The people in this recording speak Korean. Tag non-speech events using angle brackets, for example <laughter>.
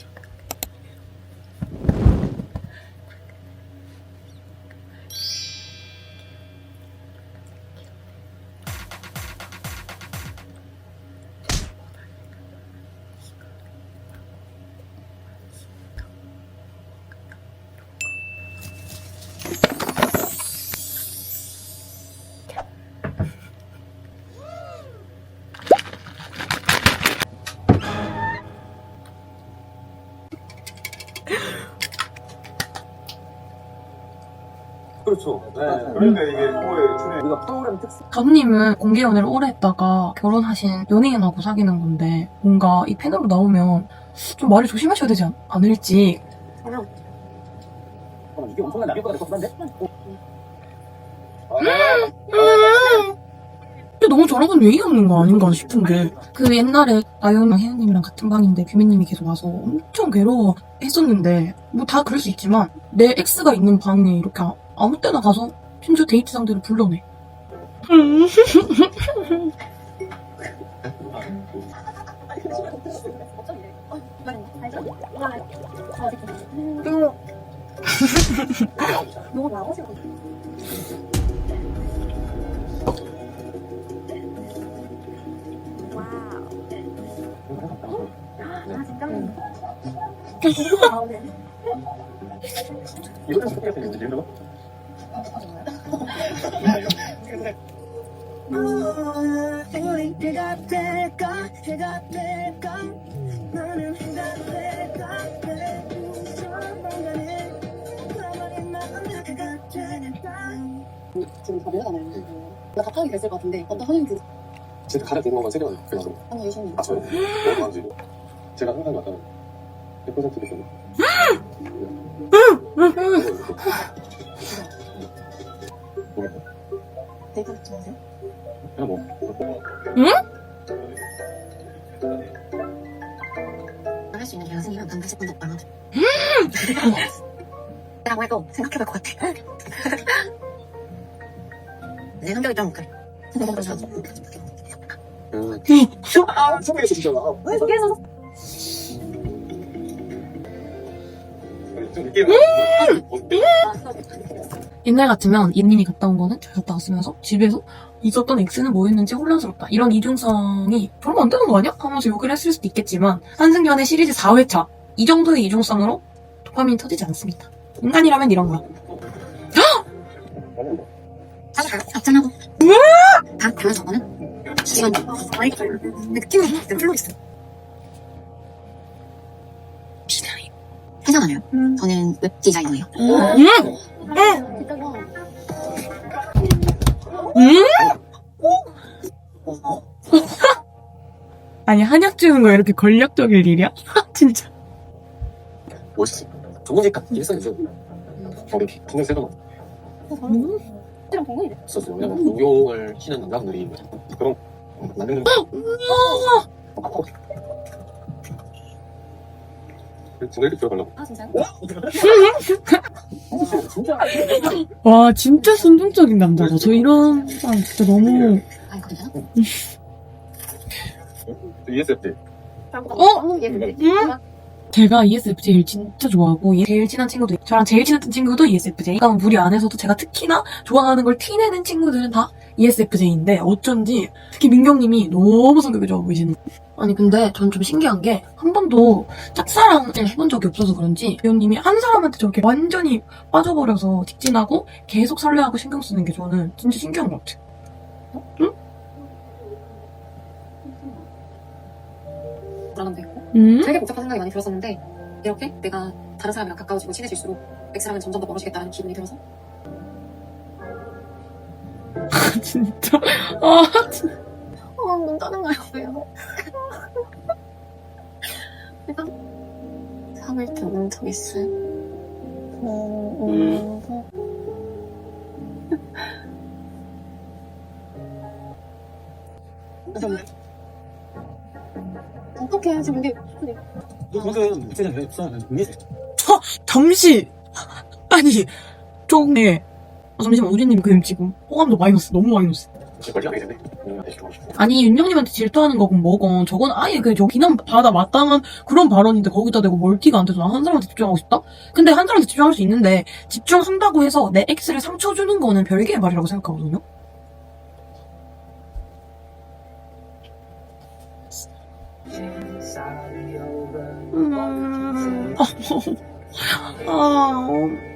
Спасибо. 그렇죠. 네. 그러니까 이게 뭐에 출연 우리가 프로그램 특성 전님은 공개 연애를 오래 했다가 결혼하신 연예인하고 사귀는 건데 뭔가 이 팬으로 나오면 좀 말을 조심하셔야 되지 않, 않을지 어, 이게 엄청난 낙엽보다 더 큰데? 근데 너무 저랑은 왜 이러는 거 아닌가 싶은 게 그 옛날에 나연이랑 혜연님이랑 같은 방인데 규민님이 계속 와서 엄청 괴로워 했었는데 뭐 다 그럴 수 있지만 내 엑스가 있는 방에 이렇게 아- 아무 때나 가서 심지어 데이트 상대를 불러내 이거 좀 좋게 생겼는데, 이거? 생각이 해가 될까 해가 될까 너는 해가 될까 배우쳐만가네 나만의 마음은 해가 되겠다 지금 다 모르잖아요. 나 답하게 됐을 것 같은데 어떤 선생님 그 진짜 가장 궁금한 건세 개만 그래가지고 한국 유신님 아 저요? 제가 항상 약간 100% 됐어요 그냥 뭐할수 있는 게 연승이면 단 90분도 안 하죠. 라고 해도 생각해볼 것 같아. 내 성격이 좀 그래. 그래서 음, 아, 소개해서 진짜. 아, 왜 소개해서 좀 느끼는 어때? 옛날 같으면 옌님이 갔다 온 거는 잘 갔다 왔으면서 집에서 있었던 X는 뭐였는지 혼란스럽다. 이런 이중성이 그러면 안 되는 거 아니야? 하면서 욕을 했을 수도 있겠지만 한승연의 시리즈 4회차 이 정도의 이중성으로 도파민이 터지지 않습니다. 인간이라면 이런 거야. 사실 다 앞장하고 다 그런 저거는 시간 느낌으로 내 플로 있어. 디 회사 다녀요. 저는 웹 디자이너예요. 아니 한약 주는 거 이렇게 권력적일 일이야? <laughs> 진짜. 멋있어 전문직 같은 게 있어요 우리 분명 세던 거랑 공부해. 있었어요 왜냐면 무용을 치는 남자분들이 그런 만드는 진짜 이렇게 들어가려고 아 진짜요? <laughs> 와 진짜 순종적인 남자다. 저 이런 사람 진짜 너무 아 그러잖아. ESFP 어? 얘 응? 제가 E ESFJ를 진짜 좋아하고 제일 친한 친구들 저랑 제일 친했던 친구도 E ESFJ 그러니까 우리 안에서도 제가 특히나 좋아하는 걸 티내는 친구들은 다 E ESFJ인데 어쩐지 특히 민경님이 너무 성격이 좋아 보이시는 아니 근데 전 좀 신기한 게 한 번도 짝사랑을 해본 적이 없어서 그런지 배우님이 한 사람한테 저렇게 완전히 빠져버려서 직진하고 계속 설레하고 신경 쓰는 게 저는 진짜 신기한 것 같아요. 불안함도 있고 음? 되게 복잡한 생각이 많이 들었었는데 이렇게 내가 다른 사람이랑 가까워지고 친해질수록 엑스랑은 점점 더 멀어지겠다는 기분이 들어서? <laughs> 진짜? 아 어, 눈 짜증나요 왜요? 일단 삶을 겪는 적 있어요? 음, 음. 어떡해 지금 이게 무슨 세상 왜 없어? 잠시 아니 좀네. 아, 잠시만 우리님 그림 지금. 호감도 마이너스 너무 마이너스 아니 윤영님한테 질투하는 거건 뭐건? 저건 아예 그저 비난 받아 마땅한 그런 발언인데 거기다 대고 멀티가 안 돼서 나 한 사람한테 집중하고 싶다? 근데 한 사람한테 집중할 수 있는데 집중한다고 해서 내 X를 상처 주는 거는 별개의 말이라고 생각하거든요. 음... <laughs> 아, 어...